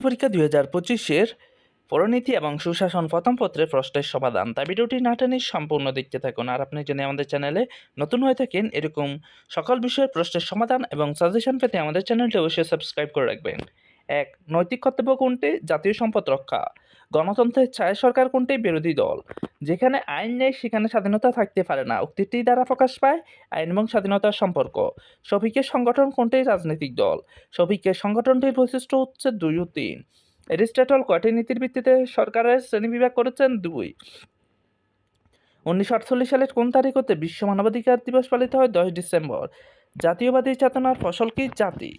পরীক্ষা দুই হাজার পঁচিশের পরনীতি এবং সুশাসন প্রথম পত্রে প্রশ্নের সমাধান। তাই ভিডিওটি না টেনে সম্পূর্ণ দেখতে থাকুন। আর আপনি যদি আমাদের চ্যানেলে নতুন হয়ে থাকেন, এরকম সকল বিষয়ের প্রশ্নের সমাধান এবং সাজেশন পেতে আমাদের চ্যানেলটি অবশ্যই সাবস্ক্রাইব করে রাখবেন। এক, নৈতিক কর্তব্য কোনটি? জাতীয় সম্পদ রক্ষা। গণতন্ত্রের ছায়া সরকার কোনটি? বিরোধী দল। যেখানে আইন নেই, সেখানে স্বাধীনতা থাকতে পারে না। উক্তিটি দ্বারা প্রকাশ পায় আইন এবং স্বাধীনতার সম্পর্ক। শফিকের সংগঠন কোনটি? রাজনৈতিক দল। শফিকের সংগঠনটির বৈশিষ্ট্য হচ্ছে দুই ও তিন। অ্যারিস্টটল কয়টি নীতির ভিত্তিতে সরকারের শ্রেণীবিভাগ করেছেন? দুই। উনিশশো আটচল্লিশ সালের কোন তারিখ হতে বিশ্ব মানবাধিকার দিবস পালিত হয়? দশ ডিসেম্বর। জাতীয়বাদী চেতনার ফসল কি? জাতি।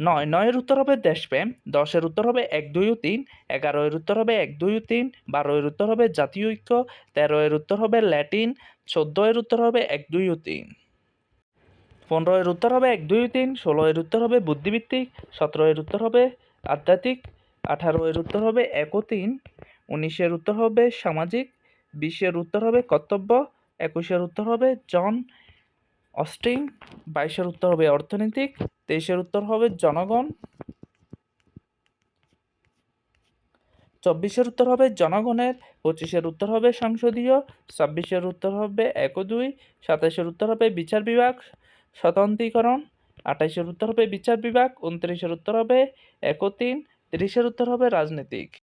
নয় নয়ের উত্তর হবে দেশপ্রেম দশের উত্তর হবে এক দুই ও তিন এগারো এর উত্তর হবে এক দুই ও তিন বারো এর উত্তর হবে জাতীয় ঐক্য তেরো এর উত্তর হবে ল্যাটিন চোদ্দ এর উত্তর হবে এক দুই ও তিন পনেরো এর উত্তর হবে এক দুই তিন ষোলো এর উত্তর হবে বুদ্ধিভিত্তিক সতেরো এর উত্তর হবে আধ্যাত্মিক আঠারো এর উত্তর হবে এক ও তিন উনিশের উত্তর হবে সামাজিক বিশের উত্তর হবে কর্তব্য একুশের উত্তর হবে জন অস্টিং বাইশের উত্তর হবে অর্থনৈতিক, তেইশের উত্তর হবে জনগণ, চব্বিশের উত্তর হবে জনগণের, পঁচিশের উত্তর হবে সংসদীয়, ছাব্বিশের উত্তর হবে এক দুই সাতাশের উত্তর হবে বিচার বিভাগ, স্বতন্ত্রীকরণ, আঠাইশের উত্তর হবে বিচার বিভাগ, উনত্রিশের উত্তর হবে এক তিন তিরিশের উত্তর হবে রাজনীতিক।